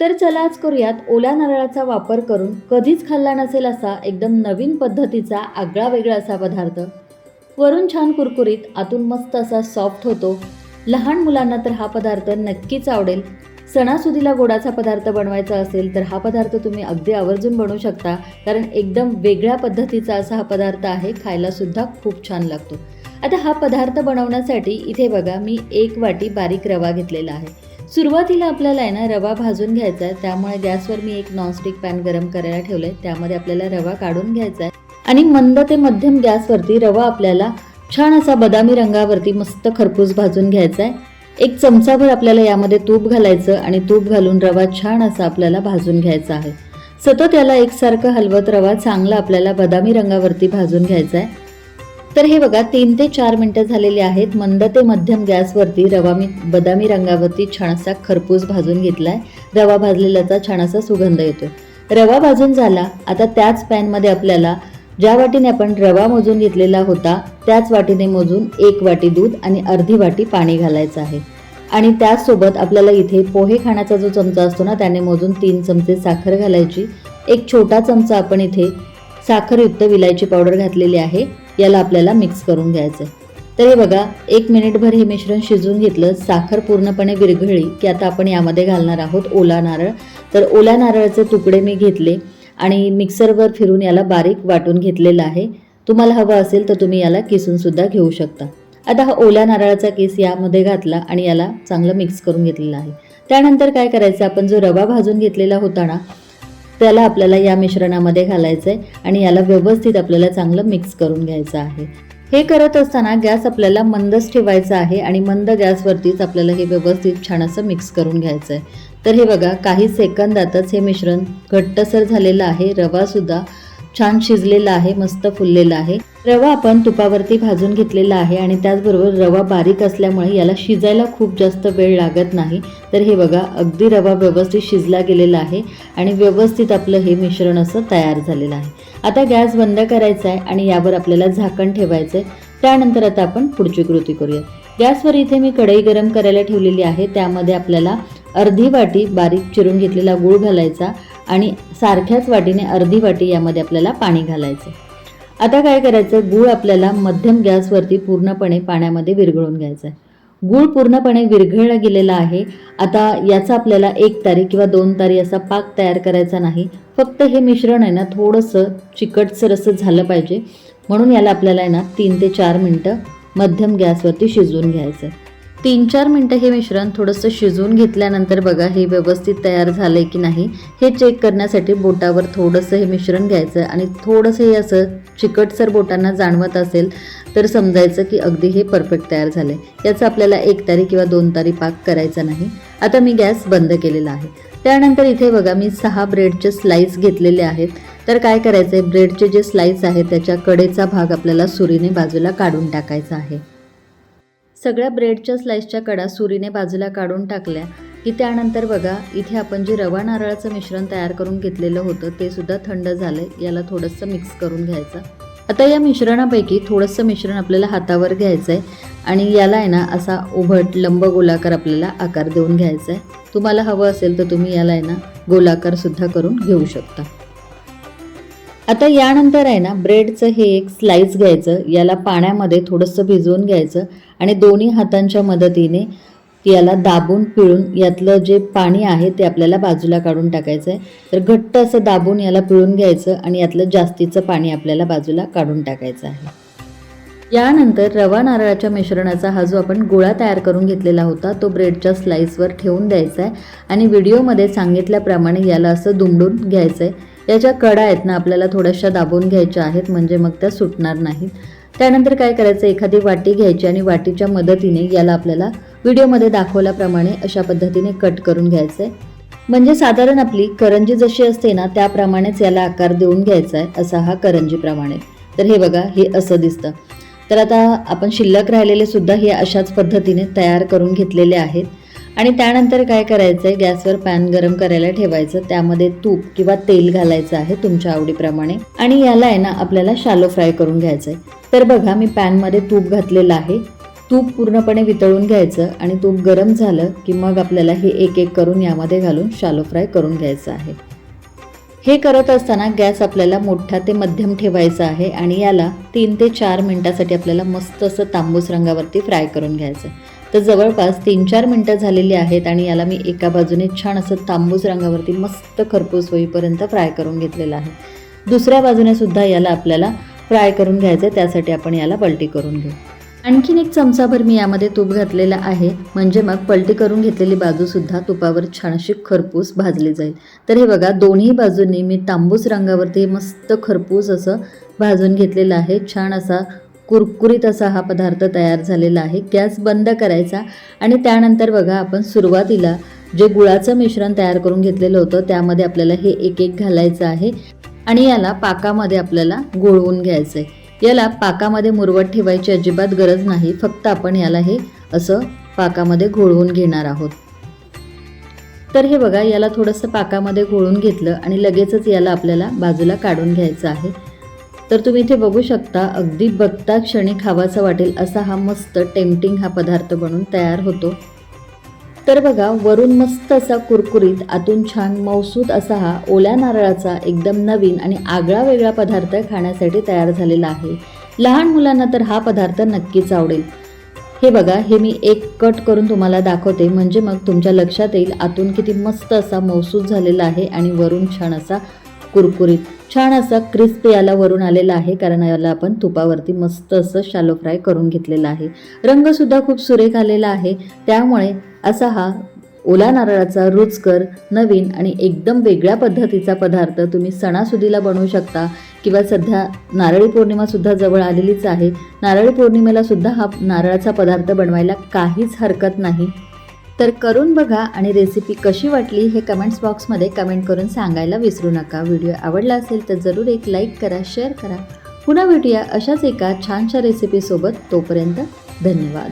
तर चला आज करूयात ओल्या नारळाचा वापर करून कधीच खाल्ला नसेल असा एकदम नवीन पद्धतीचा आगळा वेगळा असा पदार्थ. वरून छान कुरकुरीत आतून मस्त असा सॉफ्ट होतो. लहान मुलांना तर हा पदार्थ नक्कीच आवडेल. सणासुदीला गोडाचा पदार्थ बनवायचा असेल तर हा पदार्थ तुम्ही अगदी आवर्जून बनवू शकता. कारण एकदम वेगळ्या पद्धतीचा असा हा पदार्थ आहे खायलासुद्धा खूप छान लागतो. आता हा पदार्थ बनवण्यासाठी इथे बघा मी एक वाटी बारीक रवा घेतलेला आहे. सुरुवातीला आपल्याला आहे ना रवा भाजून घ्यायचा आहे. त्यामुळे गॅसवर मी एक नॉनस्टिक पॅन गरम करायला ठेवलं आहे त्यामध्ये आपल्याला रवा काढून घ्यायचा आहे. आणि मंद ते मध्यम गॅसवरती रवा आपल्याला छान असा बदामी रंगावरती मस्त खरपूस भाजून घ्यायचा आहे. एक चमचाभर आपल्याला यामध्ये तूप घालायचं आणि तूप घालून रवा छान असा आपल्याला भाजून घ्यायचा आहे. सतत याला एकसारखं हलवत रवा चांगला आपल्याला बदामी रंगावरती भाजून घ्यायचा आहे. तर हे बघा तीन ते चार मिनटं झालेले आहेत. मंद ते मध्यम गॅसवरती रवा मी बदामी रंगावरती छान असा खरपूस भाजून घेतलाय. रवा भाजलेल्याचा छान असा सुगंध येतो रवा भाजून झाला आता त्याच पॅनमध्ये आपल्याला ज्या वाटीने आपण रवा मोजून घेतलेला होता त्याच वाटीने मोजून एक वाटी दूध आणि अर्धी वाटी पाणी घालायचं आहे. आणि त्याचसोबत आपल्याला इथे पोहे खाण्याचा जो चमचा असतो ना त्याने मोजून तीन चमचे साखर घालायची. एक छोटा चमचा आपण इथे साखरयुक्त विलायची पावडर घातलेली आहे. याला आपल्याला मिक्स करून घ्यायचं आहे तर हे बघा एक मिनिटभर हे मिश्रण शिजवून घेतलं साखर पूर्णपणे विरघळली की आता आपण यामध्ये घालणार आहोत ओला नारळ. तर ओल्या नारळाचे तुकडे मी घेतले आणि मिक्सरवर फिरून याला बारीक वाटून घेतलेलं आहे. तुम्हाला हवं असेल तर तुम्ही याला किसून सुद्धा घेऊ शकता. आता हा ओल्या नारळाचा केस यामध्ये घातला आणि याला चांगलं मिक्स करून घेतलेलं आहे. त्यानंतर काय करायचं आपण जो रवा भाजून घेतलेला होता ना त्याला आपल्याला या मिश्रणामध्ये घालायचं आहे आणि याला व्यवस्थित आपल्याला चांगलं मिक्स करून घ्यायचं आहे. हे करत असताना गॅस आपल्याला मंदच ठेवायचा आहे आणि मंद गॅसवरतीच आपल्याला हे व्यवस्थित छान असं मिक्स करून घ्यायचं आहे तर हे बघा काही सेकंदातच हे मिश्रण घट्टसर झालेलं आहे रवासुद्धा छान शिजलेला आहे मस्त फुललेला आहे. रवा आपण तुपावरती भाजून घेतलेला आहे आणि त्याचबरोबर रवा बारीक असल्यामुळे याला शिजायला खूप जास्त वेळ लागत नाही. तर हे बघा अगदी रवा व्यवस्थित शिजला गेलेला आहे आणि व्यवस्थित आपलं हे मिश्रण असं तयार झालेलं आहे. आता गॅस बंद करायचा आहे आणि यावर आपल्याला झाकण ठेवायचं आहे त्यानंतर आता आपण पुढची कृती करूया. गॅसवर इथे मी कढई गरम करायला ठेवलेली आहे. त्यामध्ये आपल्याला अर्धी वाटी बारीक चिरून घेतलेला गूळ घालायचा आणि सारख्याच वाटीने अर्धी वाटी यामध्ये आपल्याला पाणी घालायचं आता काय करायचं गूळ आपल्याला मध्यम गॅसवरती पूर्णपणे पाण्यामध्ये विरघळून घ्यायचं आहे गूळ पूर्णपणे विरघळला गेलेला आहे. आता याचा आपल्याला एक तारी किंवा दोन तारी असा पाक तयार करायचा नाही. फक्त हे मिश्रण आहे ना थोडंसं चिकटसर असं झालं पाहिजे. म्हणून याला आपल्याला आहे ना तीन ते चार मिनटं मध्यम गॅसवरती शिजवून घ्यायचं आहे तीन चार मिनटं हे मिश्रण थोडंसं शिजवून घेतल्यानंतर बघा हे व्यवस्थित तयार झालंय की नाही हे चेक करण्यासाठी बोटावर थोडंसं हे मिश्रण घ्यायचं आणि थोडंसं हे असं चिकटसर बोटांना जाणवत असेल तर समजायचं की अगदी हे परफेक्ट तयार झालं आहे याचं आपल्याला एक तारी किंवा दोन तारी पाक करायचा नाही. आता मी गॅस बंद केलेला आहे. त्यानंतर इथे बघा मी सहा ब्रेडचे स्लाईस घेतलेले आहेत. तर काय करायचं आहे ब्रेडचे जे स्लाईस आहेत त्याच्या कडेचा भाग आपल्याला सुरीने बाजूला काढून टाकायचा आहे. सगळ्या ब्रेडच्या स्लाईसच्या कडा सुरीने बाजूला काढून टाकल्या. की त्यानंतर बघा इथे आपण जे रवा नारळाचं मिश्रण तयार करून घेतलेलं होतं ते सुद्धा थंड झालं याला थोडंसं मिक्स करून घ्यायचं. आता या मिश्रणापैकी थोडंसं मिश्रण आपल्याला हातावर घ्यायचं आहे आणि याला आहे ना असा उभट लंब गोलाकार आपल्याला आकार देऊन घ्यायचा आहे तुम्हाला हवं असेल तर तुम्ही याला आहे ना गोलाकारसुद्धा करून घेऊ शकता. आता यानंतर आहे ना ब्रेडचं हे एक स्लाईस घ्यायचं याला पाण्यामध्ये थोडंसं भिजवून घ्यायचं आणि दोन्ही हातांच्या मदतीने याला दाबून पिळून यातलं जे पाणी आहे ते आपल्याला बाजूला काढून टाकायचं आहे तर घट्ट असं दाबून याला पिळून घ्यायचं आणि यातलं जास्तीचं पाणी आपल्याला बाजूला काढून टाकायचं आहे. यानंतर रवा नारळाच्या मिश्रणाचा हा जो आपण गोळा तयार करून घेतलेला होता तो ब्रेडच्या स्लाईसवर ठेवून द्यायचा आहे आणि व्हिडिओमध्ये सांगितल्याप्रमाणे याला असं दुमडून घ्यायचं आहे या ज्या कडा आहेत ना आपल्याला थोड्याशा दाबून घ्यायच्या आहेत म्हणजे मग त्या सुटणार नाहीत. त्यानंतर काय करायचं? एखादी वाटी घ्यायची आणि वाटीच्या मदतीने याला आपल्याला व्हिडिओमध्ये दाखवल्याप्रमाणे अशा पद्धतीने कट करून घ्यायचं आहे म्हणजे साधारण आपली करंजी जशी असते ना त्याप्रमाणेच याला आकार देऊन घ्यायचा आहे असा हा करंजीप्रमाणे. तर हे बघा हे असं दिसतं. तर आता आपण शिल्लक राहिलेले सुद्धा हे अशाच पद्धतीने तयार करून घेतलेले आहेत. आणि त्यानंतर काय करायचं आहे गॅसवर पॅन गरम करायला ठेवायचं. त्यामध्ये तूप किंवा तेल घालायचं आहे तुमच्या आवडीप्रमाणे. आणि याला आहे ना आपल्याला शालो फ्राय करून घ्यायचं आहे तर बघा मी पॅनमध्ये तूप घातलेलं आहे. तूप पूर्णपणे वितळून घ्यायचं आणि तूप गरम झालं की मग आपल्याला हे एक एक करून यामध्ये घालून शालो फ्राय करून घ्यायचं आहे. हे करत असताना गॅस आपल्याला मोठा ते मध्यम ठेवायचा आहे आणि याला तीन ते चार मिनटासाठी आपल्याला मस्त असं तांबूस रंगावरती फ्राय करून घ्यायचं आहे तर जवळपास तीन चार मिनटं झालेली आहेत आणि याला मी एका बाजूने छान असं तांबूस रंगावरती मस्त खरपूस होईपर्यंत फ्राय करून घेतलेलं आहे. दुसऱ्या बाजूने सुद्धा याला आपल्याला फ्राय करून घ्यायचं आहे त्यासाठी आपण याला पलटी करून घेऊ. आणखीन एक चमचाभर मी यामध्ये तूप घातलेलं आहे. म्हणजे मग पलटी करून घेतलेली बाजूसुद्धा तुपावर छानशी खरपूस भाजली जाईल. तर हे बघा दोन्ही बाजूंनी मी तांबूस रंगावरती मस्त खरपूस असं भाजून घेतलेलं आहे. छान असा कुरकुरीत असा हा पदार्थ तयार झालेला आहे. गॅस बंद करायचा आणि त्यानंतर बघा आपण सुरुवातीला जे गुळाचं मिश्रण तयार करून घेतलेलं होतं त्यामध्ये आपल्याला हे एक एक घालायचं आहे आणि याला पाकामध्ये आपल्याला गोळवून घ्यायचं आहे याला पाकामध्ये मुरवत ठेवायची अजिबात गरज नाही फक्त आपण याला हे असं पाकामध्ये घोळवून घेणार आहोत. तर हे बघा याला थोडंसं पाकामध्ये घोळून घेतलं आणि लगेचच याला आपल्याला बाजूला काढून घ्यायचं आहे. तर तुम्ही इथे बघू शकता अगदी बघता क्षणी खावासा वाटेल असा हा मस्त टेम्पटिंग हा पदार्थ बनून तयार होतो. तर बघा वरून मस्त असा कुरकुरीत आतून छान मौसूद असा हा ओल्या नारळाचा एकदम नवीन आणि आगळा वेगळा पदार्थ खाण्यासाठी तयार झालेला आहे. लहान मुलांना तर हा पदार्थ नक्कीच आवडेल. हे बघा हे मी एक कट करून तुम्हाला दाखवते. म्हणजे मग तुमच्या लक्षात येईल आतून किती मस्त असा मौसूद झालेला आहे आणि वरून छान असा कुरकुरीत. छान असा क्रिस्प याला वरून आलेला आहे कारण याला आपण तुपावरती मस्त असं शालो फ्राय करून घेतलेला आहे. रंगसुद्धा खूप सुरेख आलेला आहे. त्यामुळे असा हा ओला नारळाचा रुचकर नवीन आणि एकदम वेगळ्या पद्धतीचा पदार्थ तुम्ही सणासुदीला बनवू शकता किंवा सध्या नारळी पौर्णिमासुद्धा जवळ आलेलीच आहे. नारळी पौर्णिमेला सुद्धा हा नारळाचा पदार्थ बनवायला काहीच हरकत नाही. तर करून बघा आणि रेसिपी कशी वाटली हे कमेंट्स बॉक्समध्ये कमेंट करून सांगायला विसरू नका. व्हिडिओ आवडला असेल तर जरूर एक लाईक करा शेअर करा. पुन्हा भेटूया अशाच एका छानशा रेसिपीसोबत तोपर्यंत धन्यवाद.